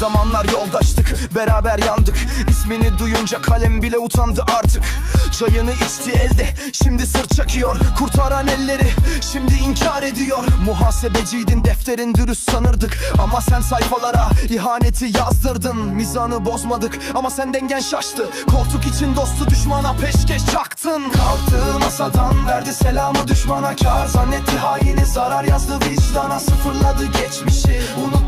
Zamanlar yoldaştık, beraber yandık. İsmini duyunca kalem bile utandı artık Çayını içti elde, şimdi sırt çakıyor Kurtaran elleri, şimdi inkar ediyor. Muhasebeciydin, defterin dürüst sanırdık. Ama sen sayfalara ihaneti yazdırdın. Mizanı bozmadık. Ama sen dengen şaştı. Koltuk için dostu düşmana peşkeş çaktın. Kalktı masadan verdi selamı düşmana kar. Zannetti haini zarar yazdı. Vicdana Sıfırladı geçmişi. Unuttu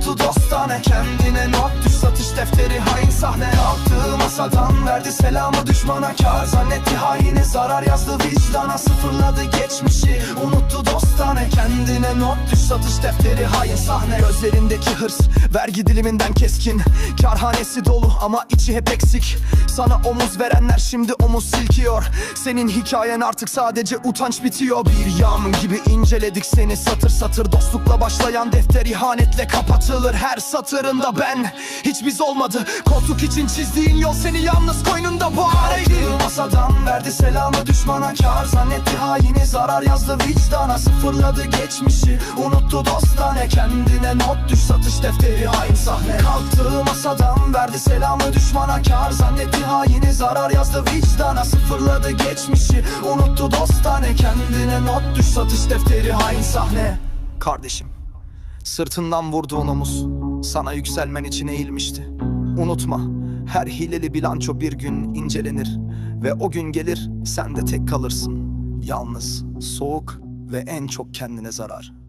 Masadan verdi selamı düşmana kar. Zannetti haini zarar yazdı vicdana Sıfırladı geçmişi. Unuttu dostane Kendine not düş satış defteri hain sahne. Gözlerindeki hırs vergi diliminden keskin. Karhanesi dolu ama içi hep eksik. Sana omuz verenler şimdi omuz silkiyor. Senin hikayen artık sadece utanç bitiyor. Bir yağmur gibi inceledik seni satır satır Dostlukla başlayan defter ihanetle kapatılır Her satırında. Ben hiç biz olmadı Koltuk için çizdiğin yol seni yalnız koynunda boğar Kalktı masadan verdi selamı düşmana kar Zannetti haini zarar yazdı vicdana Sıfırladı geçmişi unuttu dostane Kendine not düş satış defteri hain sahne Kalktı masadan verdi selamı düşmana kar Zannetti haini zarar yazdı vicdana Sıfırladı geçmişi unuttu dostane Kendine not düş satış defteri hain sahne Kardeşim Sırtından vurduğun omuz sana yükselmen için eğilmişti. Unutma, her hileli bilanço bir gün incelenir ve o gün gelir sen de tek kalırsın. Yalnız, soğuk ve en çok kendine zarar.